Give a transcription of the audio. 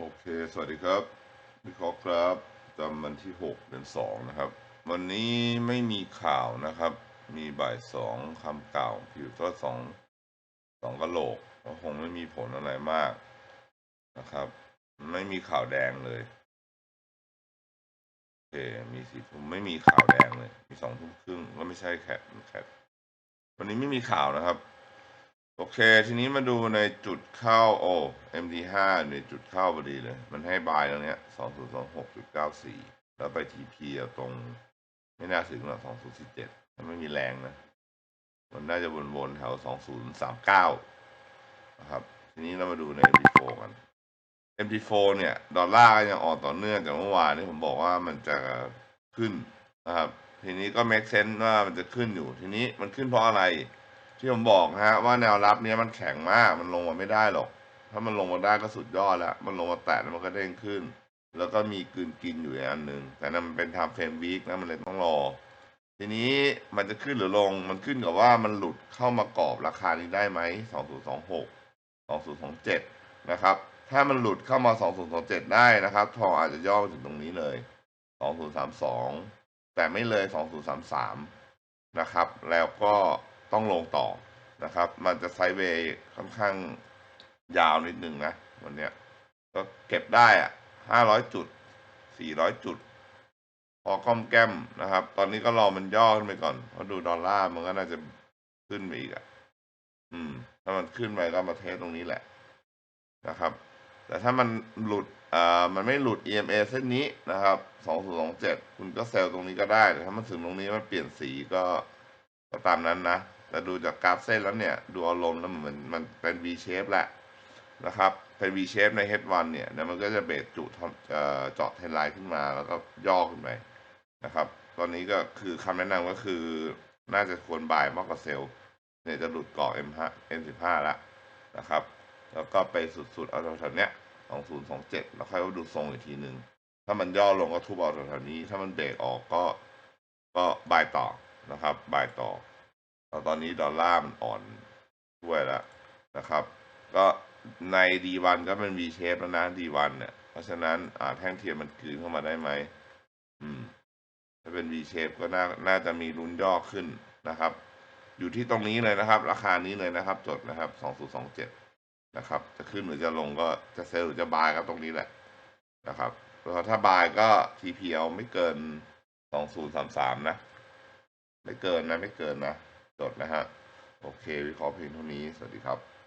โอเค สวัสดีครับวิเคราะห์ครับจำวันที่หกเดือนสองนะครับ วันนี้ไม่มีข่าวนะครับ มีบ่ายสองคำกล่าวผิวก็สองสองกะโหลกก็คงไม่มีผลอะไรมากนะครับ ไม่มีข่าวแดงเลย โอเค มีสีทุ่มไม่มีข่าวแดงเลย มีสองทุ่มครึ่งก็ไม่ใช่แคทแคทวันนี้ไม่มีข่าวนะครับ โอเค ทีนี้มาดูในจุดเข้าโอ้ MD5 ในจุดเข้าพอดีเลย มันให้บายตรงเนี้ยสองศูนย์สองหกจุดเก้าสี่แล้วไป TP เอาตรง ไม่น่าถึงหรอกสองศูนย์สี่เจ็ดมันไม่มีแรงนะ มันน่าจะวนๆแถวสองศูนย์สามเก้านะครับ ทีนี้เรามาดูใน MD4 กัน MD4 เนี่ย ดอลลาร์ก็ยังอ่อนต่อเนื่องจากเมื่อวานที่ผมบอกว่ามันจะขึ้นนะครับ ทีนี้ก็ make sense ว่ามันจะขึ้นอยู่ ทีนี้มันขึ้นเพราะอะไร ที่ผมบอกฮะว่าแนวรับเนี้ยมันแข็งมาก มันลงมาไม่ได้หรอก ถ้ามันลงมาได้ก็สุดยอดแล้ว มันลงมาแตะแล้วมันก็เด้งขึ้น แล้วก็มีกืนกินอยู่อันหนึ่งแต่นั่นมันเป็นทำเฟรมวีคนะมันเลยต้องรอ ทีนี้มันจะขึ้นหรือลง มันขึ้นกับว่ามันหลุดเข้ามากรอบราคานี้ได้ไหมสองศูนย์สองหกสองศูนย์สองเจ็ดนะครับ ถ้ามันหลุดเข้ามาสองศูนย์สองเจ็ดได้นะครับ ทองอาจจะย่อไปถึงตรงนี้เลยสองศูนย์สามสองแต่ไม่เลยสองศูนย์สามสามนะครับ แล้วก็ ต้องลงต่อนะครับ มันจะไซด์เวย์ค่อนข้างยาวนิดนึงนะ วันเนี้ยก็เก็บได้อะห้าร้อยจุดสี่ร้อยจุด พอก้อมแก้มนะครับ ตอนนี้ก็รอมันย่อขึ้นไปก่อนเพราะดูดอลลาร์มันก็น่าจะขึ้นไปอีกอะอืม ถ้ามันขึ้นไปก็มาเทสตรงนี้แหละนะครับ แต่ถ้ามันหลุดอ่ามันไม่หลุด EMA เส้นนี้นะครับสองศูนย์สองเจ็ดคุณก็เซลล์ตรงนี้ก็ได้แต่ถ้ามันถึงตรงนี้มันเปลี่ยนสีก็ก็ตามนั้นนะ แต่ดูจากกราฟเส้นแล้วเนี่ย ดูอารมณ์แล้วมันมันเป็น V shape แหละนะครับ เป็น V shape ใน H1 เนี่ยแล้วมันก็จะเบรกจุดเอ่อเจาะเทนไลน์ขึ้นมาแล้วก็ย่อขึ้นไปนะครับ ตอนนี้ก็คือคำแนะนำก็คือน่าจะควรบายมากกว่าเซลล์เนี่ยจะหลุดเกาะ M5 M15 แล้วนะครับ แล้วก็ไปสุดๆเอาแถวๆเนี้ยสองศูนย์สองเจ็ดแล้วค่อยมาดูทรงอีกทีหนึ่งถ้ามันย่อลงก็ทุบเอาแถวๆนี้ ถ้ามันเบรกออกก็ก็บายต่อนะครับบายต่อ ตอนนี้ดอลลาร์มันอ่อนด้วยแล้วนะครับ ก็ใน D1 ก็เป็น V shape แล้วนะ D1 เนี่ย เพราะฉะนั้นอ่าแท่งเทียมมันคืนเข้ามาได้ไหมอืม ถ้าเป็น V shape ก็น่าน่าจะมีลุ้นย่อขึ้นนะครับ อยู่ที่ตรงนี้เลยนะครับ ราคานี้เลยนะครับ จดนะครับสองศูนย์สองเจ็ดนะครับ จะขึ้นหรือจะลงก็จะเซลล์หรือจะบายก็ตรงนี้แหละนะครับเพราะถ้าบายก็ TPL ไม่เกินสองศูนย์สามสามนะ ไม่เกินนะ ไม่เกินนะ จดนะฮะ โอเค วิเคราะห์เพียงเท่านี้ สวัสดีครับ